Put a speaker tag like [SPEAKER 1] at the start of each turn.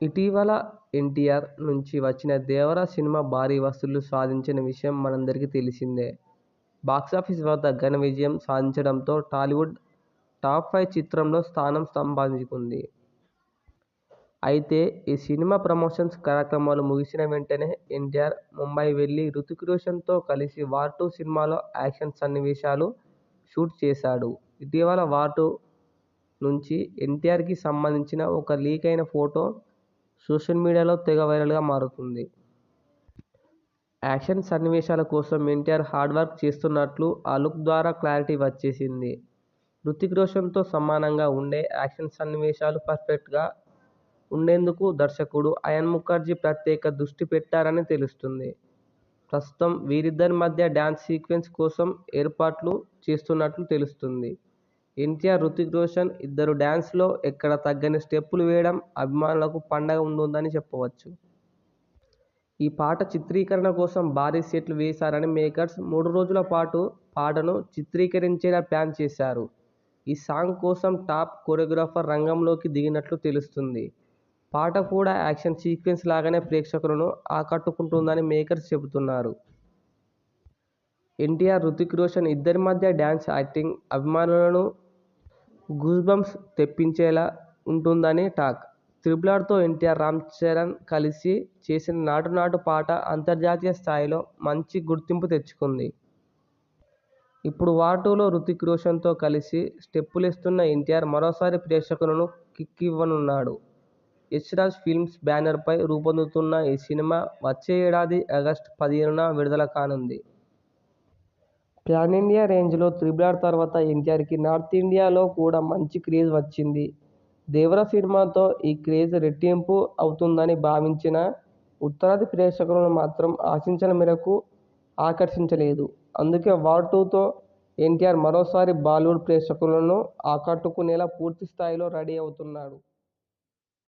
[SPEAKER 1] ఇటీవల ఎన్టీఆర్ నుంచి వచ్చిన దేవర సినిమా భారీ వసూళ్ళు సాధించిన విషయం మనందరికీ తెలిసిందే. బాక్సాఫీస్ వద్ద ఘన విజయం సాధించడంతో టాలీవుడ్ టాప్ ఫైవ్ చిత్రంలో స్థానం సంపాదించుకుంది. అయితే ఈ సినిమా ప్రమోషన్స్ కార్యక్రమాలు ముగిసిన వెంటనే ఎన్టీఆర్ ముంబై వెళ్ళి రుతిక్ రోషన్తో కలిసి వార్ టూ సినిమాలో యాక్షన్ సన్నివేశాలు షూట్ చేశాడు. ఇటీవల వార్ టూ నుంచి ఎన్టీఆర్కి సంబంధించిన ఒక లీక్ అయిన ఫోటో సోషల్ మీడియాలో తెగ వైరల్గా మారుతుంది. యాక్షన్ సన్నివేశాల కోసం ఎన్టీఆర్ హార్డ్ వర్క్ చేస్తున్నట్లు ఆ లుక్ ద్వారా క్లారిటీ వచ్చేసింది. హృతిక్ రోషన్తో సమానంగా ఉండే యాక్షన్ సన్నివేశాలు పర్ఫెక్ట్గా ఉండేందుకు దర్శకుడు అయాన్ ముఖర్జీ ప్రత్యేక దృష్టి పెట్టారని తెలుస్తుంది. ప్రస్తుతం వీరిద్దరి మధ్య డ్యాన్స్ సీక్వెన్స్ కోసం ఏర్పాట్లు చేస్తున్నట్లు తెలుస్తుంది. ఎన్టీఆర్, హృతిక్ రోషన్ ఇద్దరు డ్యాన్స్లో ఎక్కడ తగ్గని స్టెప్పులు వేయడం అభిమానులకు పండగ ముందుందని చెప్పవచ్చు. ఈ పాట చిత్రీకరణ కోసం భారీ సెట్లు వేశారని మేకర్స్ మూడు రోజుల పాటు పాటను చిత్రీకరించేలా ప్లాన్ చేశారు. ఈ సాంగ్ కోసం టాప్ కొరియోగ్రాఫర్ రంగంలోకి దిగినట్లు తెలుస్తుంది పాట కూడా యాక్షన్ సీక్వెన్స్ లాగానే ప్రేక్షకులను ఆకట్టుకుంటుందని మేకర్స్ చెబుతున్నారు. ఎన్టీఆర్, హృతిక్ రోషన్ ఇద్దరి మధ్య డ్యాన్స్ యాక్టింగ్ అభిమానులను అభిమానులకు తెప్పించేలా ఉంటుందని టాక్. త్రిబుల్ఆర్తో ఎన్టీఆర్, రామ్చరణ్ కలిసి చేసిన నాటు నాటు పాట అంతర్జాతీయ స్థాయిలో మంచి గుర్తింపు తెచ్చుకుంది. ఇప్పుడు వార్ టూలో హృతిక్ రోషన్తో కలిసి స్టెప్పులేస్తున్న ఎన్టీఆర్ మరోసారి ప్రేక్షకులను కిక్కివ్వనున్నాడు. యశ్ రాజ్ ఫిల్మ్స్ బ్యానర్పై రూపొందుతున్న ఈ సినిమా వచ్చే ఏడాది ఆగస్టు పదిహేనున విడుదల కానుంది. పానిండియా రేంజ్లో త్రిబుల్ ఆర్ తర్వాత ఎన్టీఆర్కి నార్త్ ఇండియాలో కూడా మంచి క్రేజ్ వచ్చింది. దేవర సినిమాతో ఈ క్రేజ్ రెట్టింపు అవుతుందని భావించిన ఉత్తరాది ప్రేక్షకులను మాత్రం ఆశించిన మేరకు ఆకర్షించలేదు. అందుకే వార్ టూతో ఎన్టీఆర్ మరోసారి బాలీవుడ్ ప్రేక్షకులను ఆకట్టుకునేలా పూర్తి స్థాయిలో రెడీ అవుతున్నాడు.